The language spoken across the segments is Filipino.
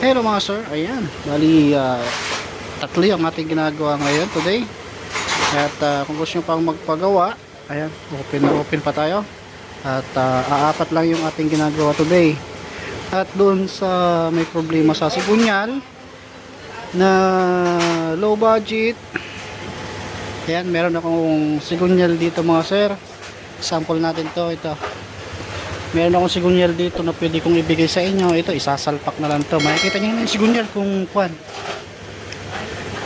Hello mga sir, ayan. Bali, ah, tatlo yung ating ginagawa ngayon today. At ah, kung gusto nyo pang magpagawa, ayan, open na open pa tayo. At ah, aapat lang yung ating ginagawa today. At doon sa may problema sa sigunyal na low budget. Ayan, meron akong sigunyal dito mga sir. Sample natin to, ito. Meron akong sigunyal dito na pwede kong ibigay sa inyo. Ito, isasalpak na lang to. Makikita nyo naman yung sigunyal kung kwan.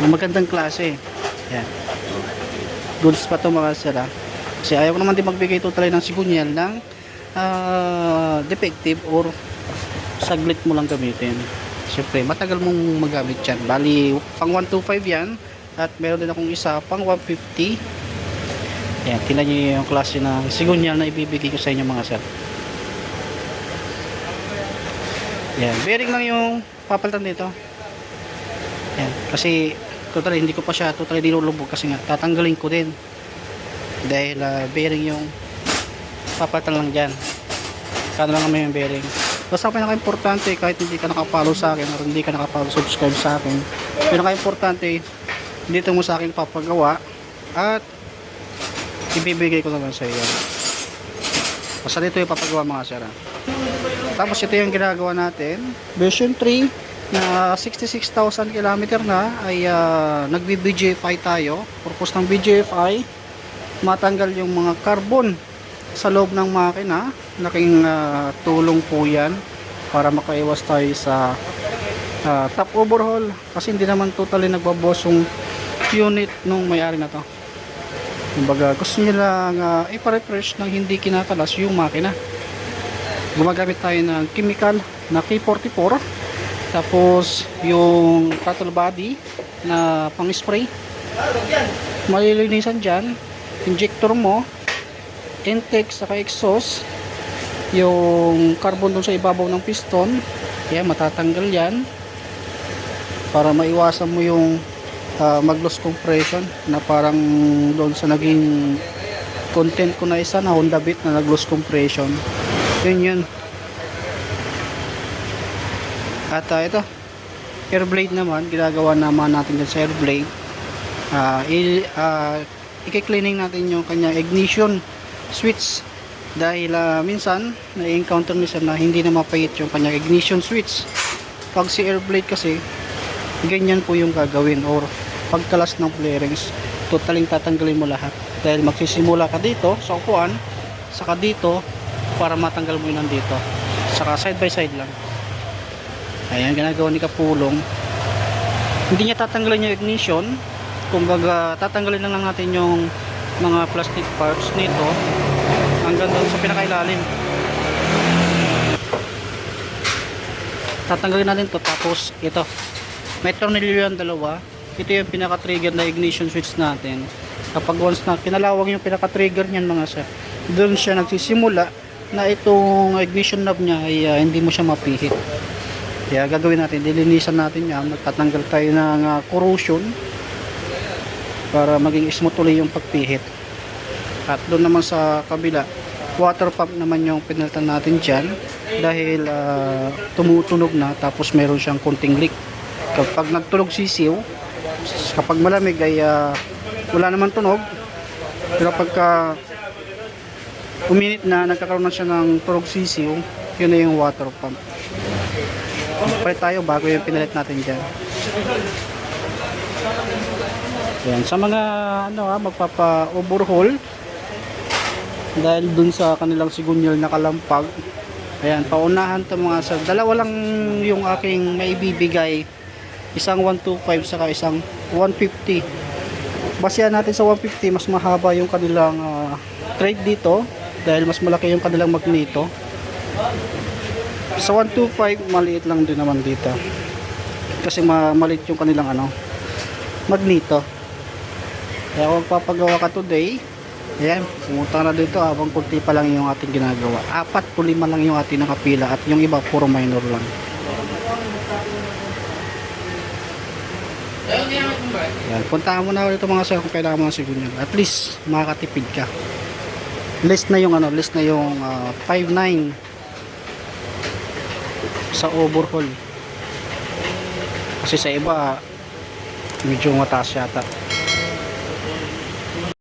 Yung magandang klase. Yan. Goods pa to mga sir ah. Kasi ayaw ko naman din magbigay totally ng sigunyal ng ah, defective or saglit mo lang gamitin. Siyempre, matagal mong magamit yan. Bali, pang 125 yan. At meron din akong isa pang 150. Yan, tingnan nyo yung klase ng sigunyal na ibibigay ko sa inyo mga sir. Yan, bearing lang yung papalitan dito. Yan, kasi totally hindi ko pa siya totally nilulubog kasi nga tatanggalin ko din. Dahil ah, bearing yung papalitan lang dyan. Kano lang naman yung bearing. Basta pinaka-importante kahit hindi ka nakapalo sa akin or hindi ka nakapalo subscribe sa akin, pinaka-importante dito mo sa akin papagawa at ibibigay ko naman sa iyo. Basta dito yung papagawa mga sir. Ah. Tapos ito yung ginagawa natin. Version 3 na 66,000 km na ay uh, nagbi-BGFI tayo. Purpose ng BGFI, matanggal yung mga carbon sa loob ng makina. Laking ah, tulong po yan para makaiwas tayo sa ah, top overhaul. Kasi hindi naman totally nagbabos yung unit nung may-ari na to. Kumbaga, gusto lang uh, ipa-refresh ng hindi kinakalas yung makina gumagamit tayo ng chemical na K44 tapos yung throttle body na pang spray malilinisan dyan. Injector mo. Intake saka exhaust. Yung carbon dun sa ibabaw ng piston. Kaya matatanggal yan. Para maiwasan mo yung ah, mag-loss compression na parang doon sa naging content ko na isa na Honda Beat na nag-loss compression yun yun. At ah, ito. Air blade naman. Ginagawa naman natin dyan sa air blade. Uh, i, ah, i-cleaning natin yung kanya ignition switch. Dahil ah, minsan na-encounter minsan na hindi na mapayit yung kanya ignition switch. Pag si air blade kasi ganyan po yung gagawin or pagkalas ng flarings totaling tatanggalin mo lahat. Dahil magsisimula ka dito sa upuan saka dito para matanggal mo yun nandito. Saka side by side lang. Ayan ginagawa ni Kapulong. Hindi niya tatanggalin yung ignition. Kumbaga tatanggalin lang, lang natin yung mga plastic parts nito. Hanggang doon sa pinakailalim. Tatanggalin natin to tapos ito. May tornilyo yan dalawa. Ito yung pinaka trigger na ignition switch natin. Kapag once na pinalawag yung pinaka trigger niyan mga sir doon siya nagsisimula na itong ignition knob niya ay ah, hindi mo siya mapihit. Kaya gagawin natin dilinisan natin yan magtatanggal tayo ng ah, corrosion para maging smooth ulit yung pagpihit. At doon naman sa kabila water pump naman yung pinalitan natin dyan dahil ah, tumutunog na tapos meron siyang konting leak. Kapag nagtunog sisiw kapag malamig ay ah, wala naman tunog. Pero pagka uminit na nagkakaroon na siya ng sisiw. Yun na yung water pump. Palit tayo bago yung pinalit natin dyan. Yan. sa mga ano ha, magpapa overhaul dahil dun sa kanilang sigunyal na kalampag ayan paunahan to mga sir. Dalawa lang yung aking maibibigay. Isang 125 saka isang 150 basehan natin sa 150 mas mahaba yung kanilang ah, trade dito dahil mas malaki yung kanilang magneto sa 125 maliit lang din naman dito. Kasi ma maliit yung kanilang ano magneto kaya kung papagawa ka today ayan pumunta na dito habang kunti pa lang yung ating ginagawa. Apat to lima lang yung ating nakapila at yung iba puro minor lang. Yan, puntahan mo na ulit mga sir kung kailangan mo ng. At least makakatipid ka. List na yung ano, list na yung ah, 5.9 sa overhaul. Kasi sa iba, medyo mataas yata.